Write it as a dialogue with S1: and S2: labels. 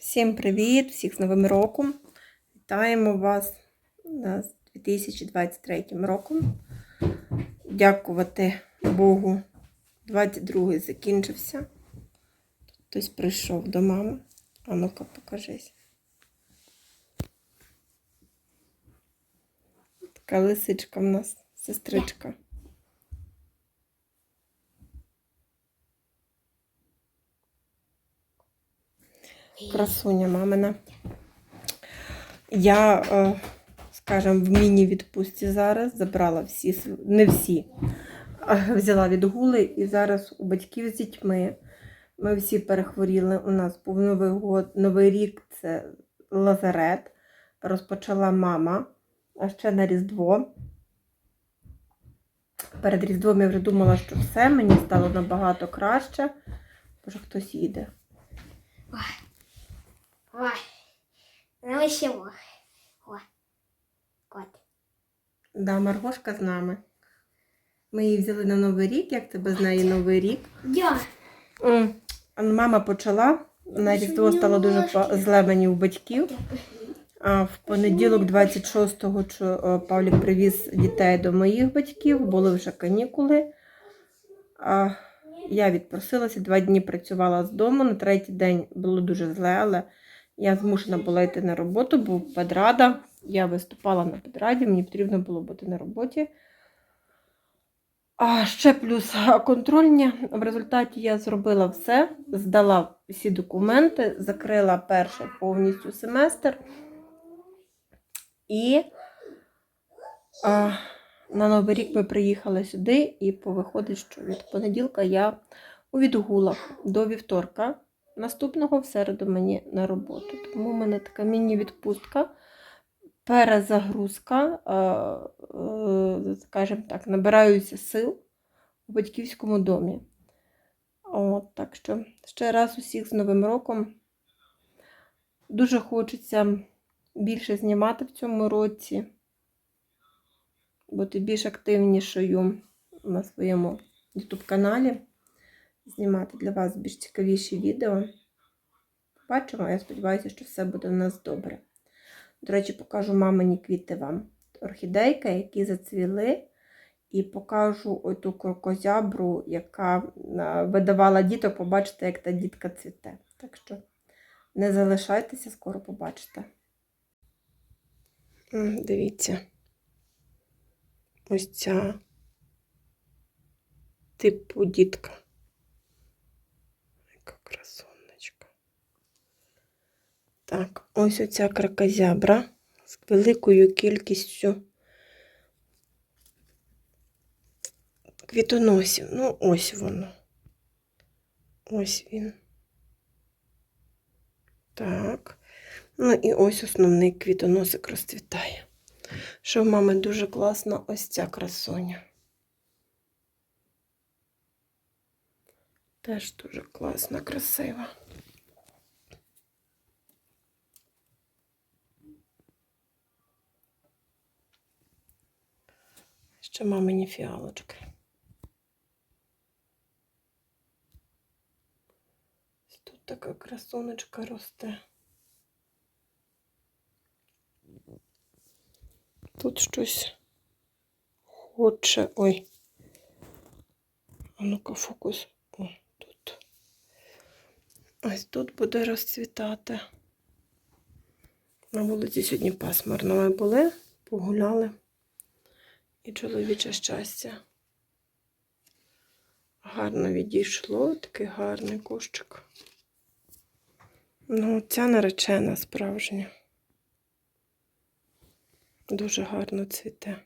S1: Всім привіт! Всіх з Новим роком! Вітаємо вас з 2023 роком. Дякувати Богу. 22-й закінчився. Хтось прийшов до мами. А ну-ка, покажись. Така лисичка в нас, сестричка. Красуня мамина. Я, е, скажімо, в міні-відпустці зараз забрала всі, не всі, взяла відгули і зараз у батьків з дітьми. Ми всі перехворіли. У нас був Новий год, Новий рік це лазарет. Розпочала мама, а ще на Різдво. Перед Різдвом я вже думала, що все, мені стало набагато краще. Боже, хтось їде.
S2: Ой, ну і чого? Ой, кот.
S1: Да, Маргошка з нами. Ми її взяли на Новий рік. Як тебе з неї Новий рік?
S2: Я.
S1: М, Мама почала. На Різдво стало дуже па- зле мені у батьків. А в понеділок, 26-го, чо- е, Павлік привіз дітей до моїх батьків, були вже канікули. А я відпросилася, два дні працювала з дому. На третій день було дуже зле, але я змушена була йти на роботу, був педрада. Я виступала на педраді, мені потрібно було бути на роботі. А ще плюс а, контрольні. В результаті я зробила все, здала всі документи, закрила перший повністю семестр. І а, на Новий рік ми приїхали сюди, і повиходить, що від понеділка я у відгулах до вівторка. Наступного в середу мені на роботу. Тому в мене така міні-відпустка, перезагрузка, е, скажімо так, набираюся сил у батьківському домі. От, так що ще раз усіх з Новим роком. Дуже хочеться більше знімати в цьому році, бути більш активнішою на своєму YouTube каналі, знімати для вас більш цікавіші відео. Бачимо, я сподіваюся, що все буде у нас добре. До речі, покажу мамині квіти вам. Орхідейка, які зацвіли, і покажу оту крокозябру, яка видавала діток, побачите, як та дітка цвіте. Так що не залишайтеся, скоро побачите. Дивіться. Ось ця типу дітка. Яка красунечка. Так, ось оця кракозябра з великою кількістю квітоносів. Ну, ось воно. Ось він. Так. Ну і ось основний квітоносик розцвітає. Що в мами дуже класна ось ця красоня. Теж дуже класна, красива. Ще мамині фіалочки. Тут така красунечка росте. Тут щось хоче. Ой. А ну-ка, фокус. О, тут. Ось тут буде розцвітати. На вулиці сьогодні пасмурно ми були, погуляли. І чоловіче щастя. Гарно відійшло, такий гарний кущик. Ну, ця наречена справжня. Дуже гарно цвіте.